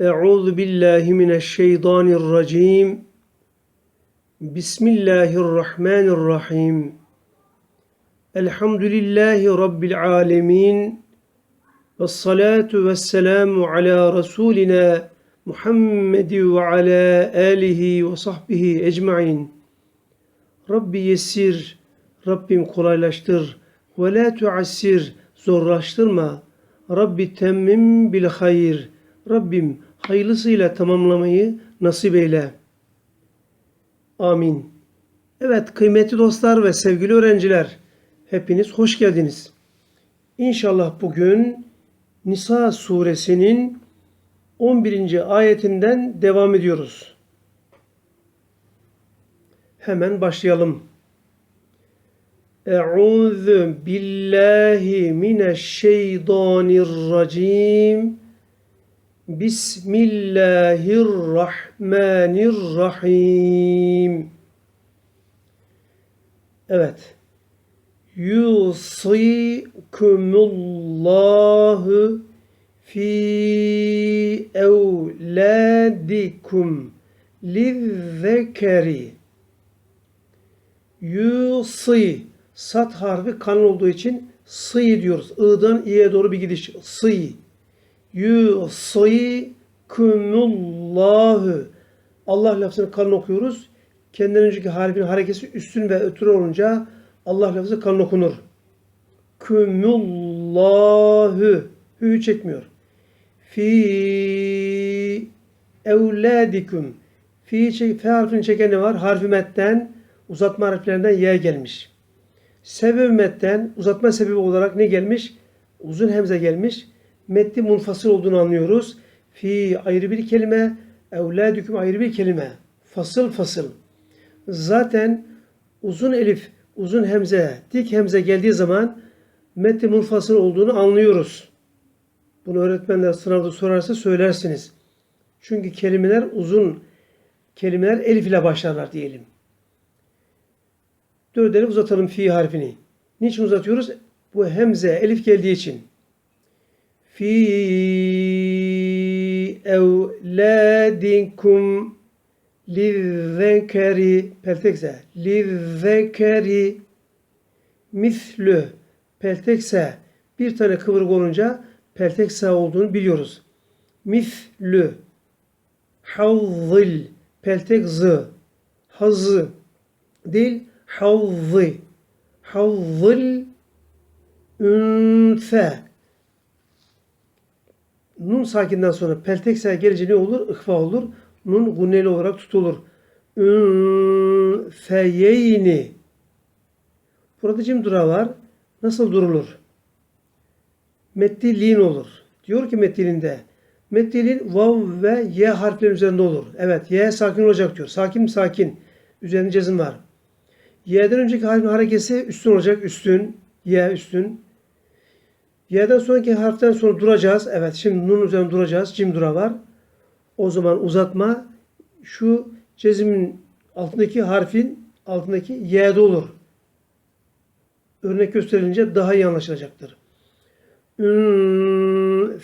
Euzu billahi mineşşeytanirracim. Bismillahirrahmanirrahim. Elhamdülillahi rabbil alamin. Ves salatu vesselamu ala rasulina Muhammed ve ala alihi ve sahbihi ecmaîn. Rabbi yessir, Rabbim kolaylaştır. Ve la tuassir, zorlaştırma. Rabbi temmim bil hayr.'' Rabbim hayırlısıyla tamamlamayı nasip eyle. Amin. Evet kıymetli dostlar ve sevgili öğrenciler, hepiniz hoş geldiniz. İnşallah bugün Nisa suresinin 11. ayetinden devam ediyoruz. Hemen başlayalım. Euzu billahi mineşşeytanirracim. Bismillahirrahmanirrahim. Evet. Yusikumullahu fi evladikum lizzekeri yusi sat harfi kan olduğu için sı diyoruz. I'dan i'ye doğru bir gidiş. Sı. Yusi kumullahu. Allah lafzını kalın okuyoruz. Kendinden önceki harfin harekesi üstün ve ötürü olunca Allah lafzı kalın okunur. Kumullahu. Hü'yü çekmiyor. Fi evladikum. Fi, çek, fe harfini çeken ne var? Harfi metten uzatma harflerinden y gelmiş. Sebep metten uzatma sebebi olarak ne gelmiş? Uzun hemze gelmiş. Metni munfasıl olduğunu anlıyoruz. Fi ayrı bir kelime, evladüküm ayrı bir kelime. Fasıl fasıl. Zaten uzun elif, uzun hemze, dik hemze geldiği zaman metni munfasıl olduğunu anlıyoruz. Bunu öğretmenler sınavda sorarsa söylersiniz. Çünkü kelimeler uzun kelimeler elif ile başlarlar diyelim. Dört elif uzatalım fi harfini. Niçin uzatıyoruz? Bu hemze elif geldiği için. Fi evladikum lizzekeri peltekse lizzekeri mislü peltekse bir tane kıvırık olunca peltek sağ olduğunu biliyoruz. Mislü havzil peltek zı hazı değil havzı havzil ünfe Nun sakinden sonra peltek gelince ne olur? İhfa olur. Nun gunneli olarak tutulur. Ünfeyeyni Burada cim durağı var. Nasıl durulur? Meddilin olur. Diyor ki meddilinde meddilin vav ve y harfleri üzerinde olur. Evet y sakin olacak diyor. Sakin sakin. Üzerinde cezim var. Y'den önceki harfin harekesi üstün olacak. Üstün. Y üstün. Y'den sonraki harften sonra duracağız. Evet şimdi nun üzerinde duracağız. Cim dura var. O zaman uzatma şu cezimin altındaki harfin altındaki y'de olur. Örnek gösterilince daha iyi anlaşılacaktır. Ünfeyeyn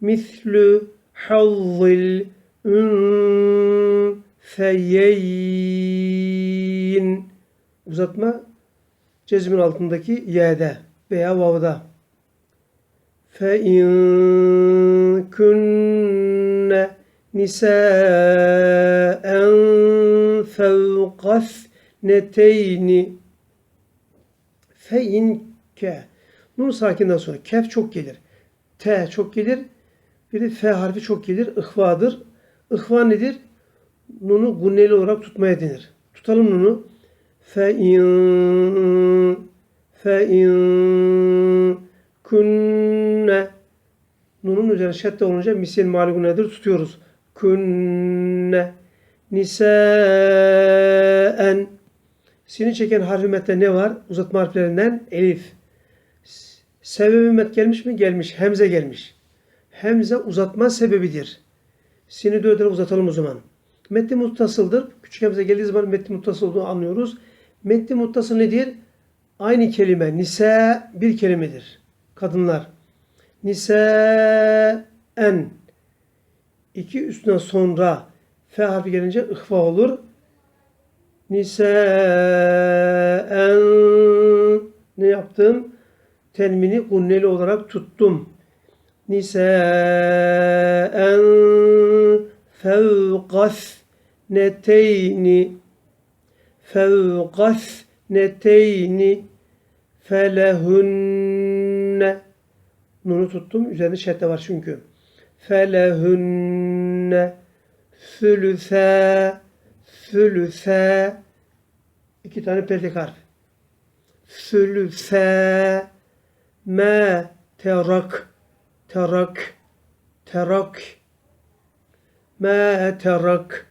mislü hazzil ünfeyeyn uzatma cezmin altındaki y'de veya vavda. Fe in kunne nisa'en fevqas neteyni fe in ke nun sakinden sonra kef çok gelir. T çok gelir. Bir de F harfi çok gelir. İhvadır. İhva nedir? Nunu gunneli olarak tutmaya denir. Tutalım nunu. Fe in kunne Nunun üzerine şedde olunca misil mali nedir? Tutuyoruz. Kunne nisaen Sini çeken harfi mette ne var? Uzatma harflerinden elif. Sebebi met gelmiş mi? Gelmiş. Hemze gelmiş. Hemze uzatma sebebidir. Sini dört ele uzatalım o zaman. Metni muttasıldır. Küçük hemze geldiği zaman metni muttasıl olduğunu anlıyoruz. Metni muttasıl nedir? Aynı kelime. Nisa bir kelimedir. Kadınlar. Nisaen. İki üstüne sonra F harfi gelince ıhva olur. Nisaen. Ne yaptım? Tenmini gunneli olarak tuttum. Nisaen fevqas neteyni fevqas neteyni felehunne Nunu tuttum. Üzerinde şedde var çünkü. Felehunne sülüse sülüse iki tane peltek harf. Sülüse me terak terak terak me terak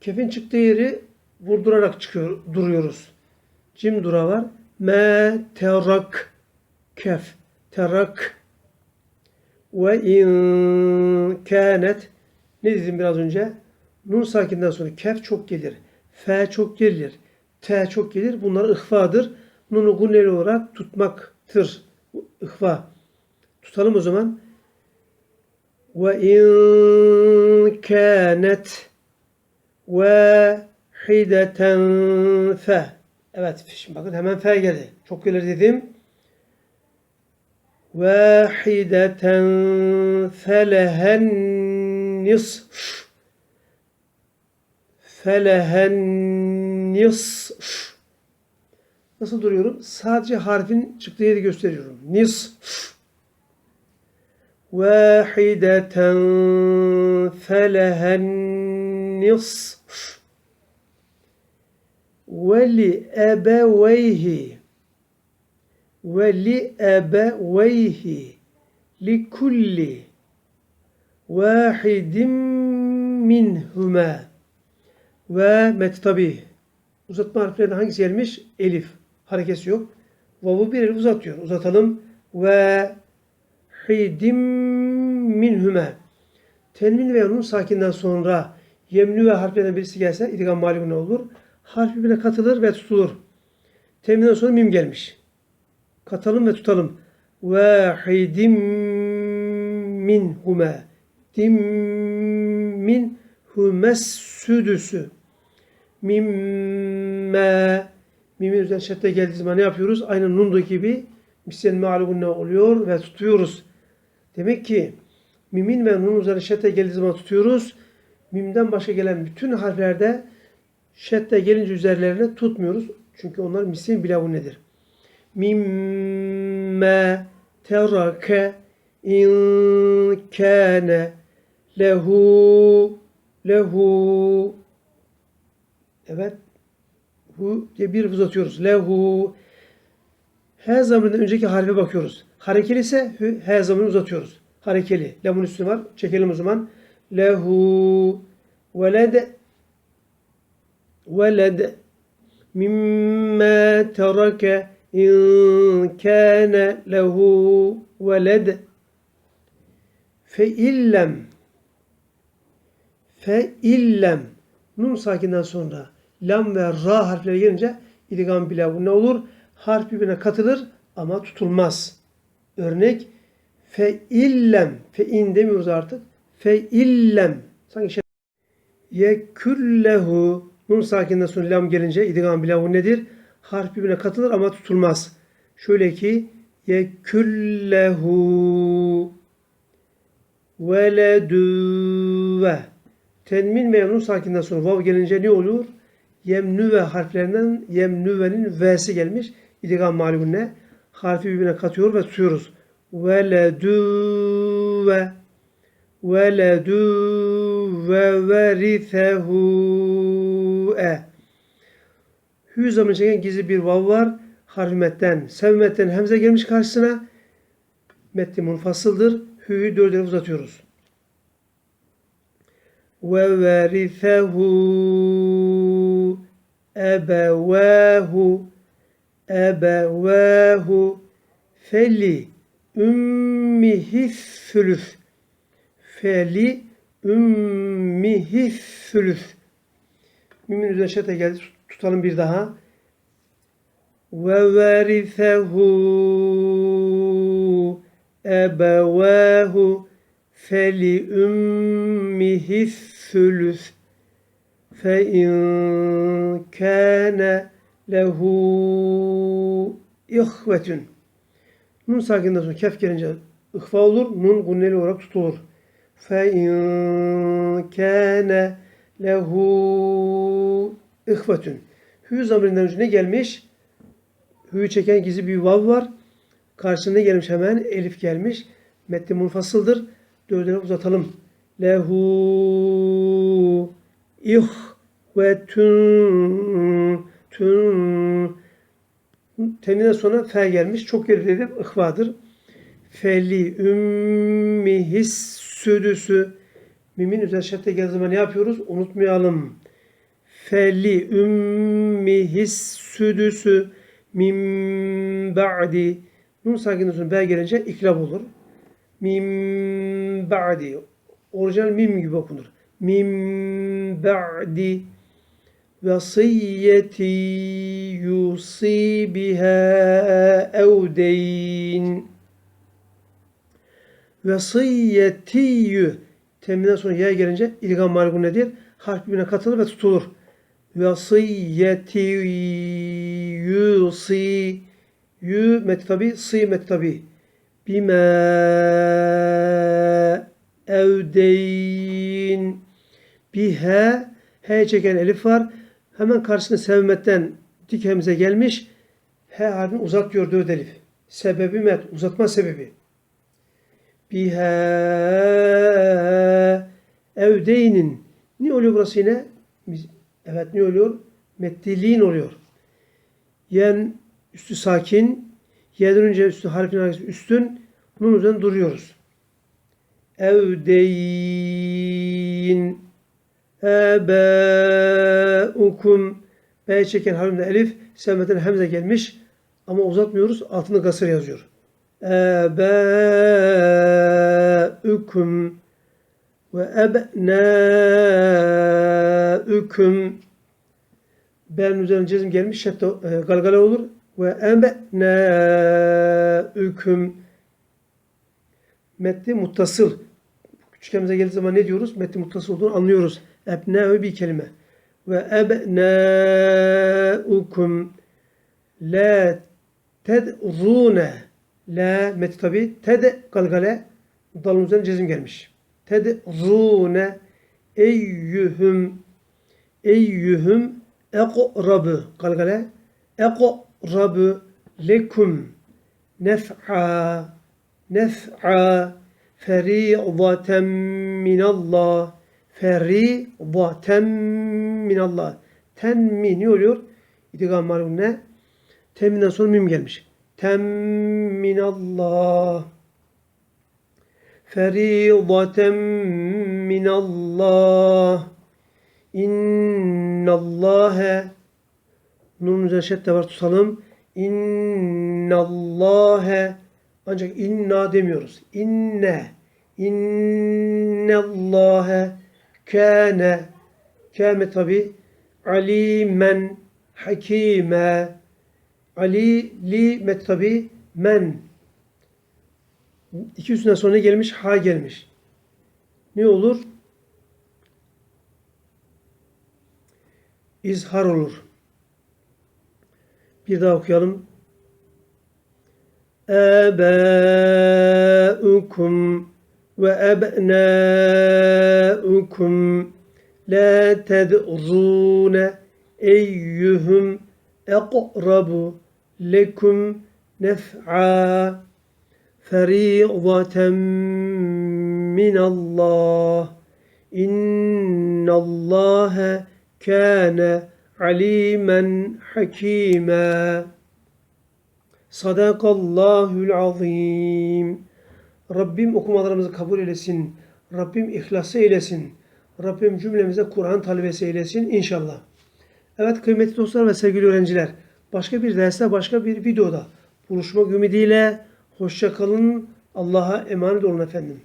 kefin çıktığı yeri vurdurarak çıkıyor, duruyoruz. Cim dura var. Me terak kef terak ve in kânet ne dedim biraz önce? Nun sakinden sonra kef çok gelir. F çok gelir. T çok gelir. Bunlar ihfadır. Nunu gunneli olarak tutmaktır. İhfa. Tutalım o zaman. Ve in kânet vahideten fe. Evet şimdi bakın hemen fe geldi. Çok gelir dedim. Vahideten felehen nisf. Felehen nisf. Nasıl duruyorum? Sadece harfin çıktığı yeri gösteriyorum. Nisf. Vahideten felehen nisf. Ve li ebeveyhi ve li ebeveyhi li kulli vahidin minhuma ve met tabi uzatma harflerinden hangisi gelmiş? Elif. Harekesi yok. Vavu bir elif uzatıyor. Uzatalım. Ve hidim minhüme. Tenvin ve nun sakinden sonra yemnü ve harflerden birisi gelse idgam mali ne olur? Harf birbirine katılır ve tutulur. Tenvinden sonra mim gelmiş. Katalım ve tutalım. Vahidim minhume. Dim min humes südüsü. Mimme Mimin üzerine şedde geldiği zaman ne yapıyoruz? Aynı nundu gibi mislen ma'lumun ne oluyor ve tutuyoruz. Demek ki mimin ve nun üzerine şedde geldiği zaman tutuyoruz. Mimden başka gelen bütün harflerde şedde gelince üzerlerine tutmuyoruz. Çünkü onlar mislin bilavun nedir? Mimme terake in kâne lehu lehu Evet. Hu diye bir uzatıyoruz. Lehu. H zamanından önceki harfe bakıyoruz. Harekeli ise hü, H zamanını uzatıyoruz. Harekeli. Lamun üstü var. Çekelim o zaman. Lehu. Veled. Veled. Mimma terake in kâne lehu veled. Fe illem. Fe illem. Nun sakinden sonra lam ve ra harfleri gelince idgam bilavun ne olur? Harf birbirine katılır ama tutulmaz. Örnek fe illem fe in demiyoruz artık. Fe illem sanki şey yekullehu nun sakinden sonra lam gelince idgam bilavun nedir? Harf birbirine katılır ama tutulmaz. Şöyle ki yekullehu veledüve tenmin ve nun sakinden sonra vav gelince ne olur? Yemnüve harflerinden yemnüvenin v'si gelmiş. İdgam malumunne. Harfi birbirine katıyor ve tutuyoruz. Veledüve veledü ve verithehu e. Hü zamanı çeken gizli bir vav var. Harfi metten. Sevmetten hemze gelmiş karşısına. Metni munfasıldır. Hü'yü dört elif uzatıyoruz. Ve verithehu ebevahu ebevahu feli ümmihi sülüs feli ümmihi sülüs Mümin üzerine şete geldi. Tutalım bir daha. Ve verithehu ebevahu feli ümmihi thülüth fe in kâne lehu ihvetün Nun sakinden sonra kef gelince ihfa olur. Nun gunneli olarak tutulur. Fe in kâne lehu ihvetün. Hü zamirinden önce ne gelmiş? Hü'yü çeken gizli bir vav var. Karşısında gelmiş hemen? Elif gelmiş. Metni munfasıldır. Dördüne uzatalım. Lehu ihvetün tün Teminden sonra fe gelmiş. Çok dedim. ihvadır. Feli ümmihis südüsü. Mimin üzerine şedde geldiği zaman ne yapıyoruz? Unutmayalım. Feli ümmihis südüsü min ba'di. Nun sakinden sonra be gelince iklab olur. Min ba'di. Orijinal mim gibi okunur. Min ba'di vasiyeti yusi biha evdeyn vasiyetiyü teminden sonra ya gelince ilgam marifun nedir? Harf birbirine katılır ve tutulur. Vasiyeti yusi yü mektabi sı mektabi bima evdeyn biha he çeken elif var. Hemen karşısında sevmetten dik hemze gelmiş. H harfini uzat dört elif. Sebebi met, uzatma sebebi. Biha evdeynin. Ne oluyor burası yine? Biz- Evet ne oluyor? Meddiliğin oluyor. Yen üstü sakin. Y'den önce üstü harfin arkası üstün. Bunun üzerine duruyoruz. Evdeyn ebeukum B çeken harfinde elif, sevmeden hemze gelmiş ama uzatmıyoruz. Altında kasır yazıyor. Ve ebnâüküm B'nin üzerine cezim gelmiş. Şedde e, galgale olur. Ve ebnâüküm Metni muttasıl. Küçük hemze geldiği zaman ne diyoruz? Metni muttasıl olduğunu anlıyoruz. Ebnâü bir kelime. Ve ebnâukum la tedrûne la met tabi. Ted galgale. Dalın üzerine cezim gelmiş. Tedrûne eyyühüm. Eyyühüm. Eqrabu. Galgale. Eqrabu lekum. Nef'a. Nef'a. Feridaten minallah. Feridaten minallah. Tenmi ne oluyor? İdgam ne? Teminden sonra mim gelmiş. Temminallah feridaten minallah innallâhe Nun üzerine şedde var tutalım. İnnallâhe ancak inna demiyoruz. İnne innallâhe kâne kâme tabi alimen hakime Ali li mektabi men. İki üstüne sonra gelmiş ha gelmiş. Ne olur? İzhar olur. Bir daha okuyalım. Ebâukum ve ebnâukum la ted'rûne eyyühüm eqrabu lekum nef'a ferizaten minallah innallâhe kâne alimen hakîmâ sadakallâhül azîm Rabbim okumalarımızı kabul eylesin. Rabbim ihlası eylesin. Rabbim cümlemize Kur'an talebesi eylesin inşallah. Evet kıymetli dostlar ve sevgili öğrenciler. Başka bir derste başka bir videoda buluşmak ümidiyle hoşça kalın. Allah'a emanet olun efendim.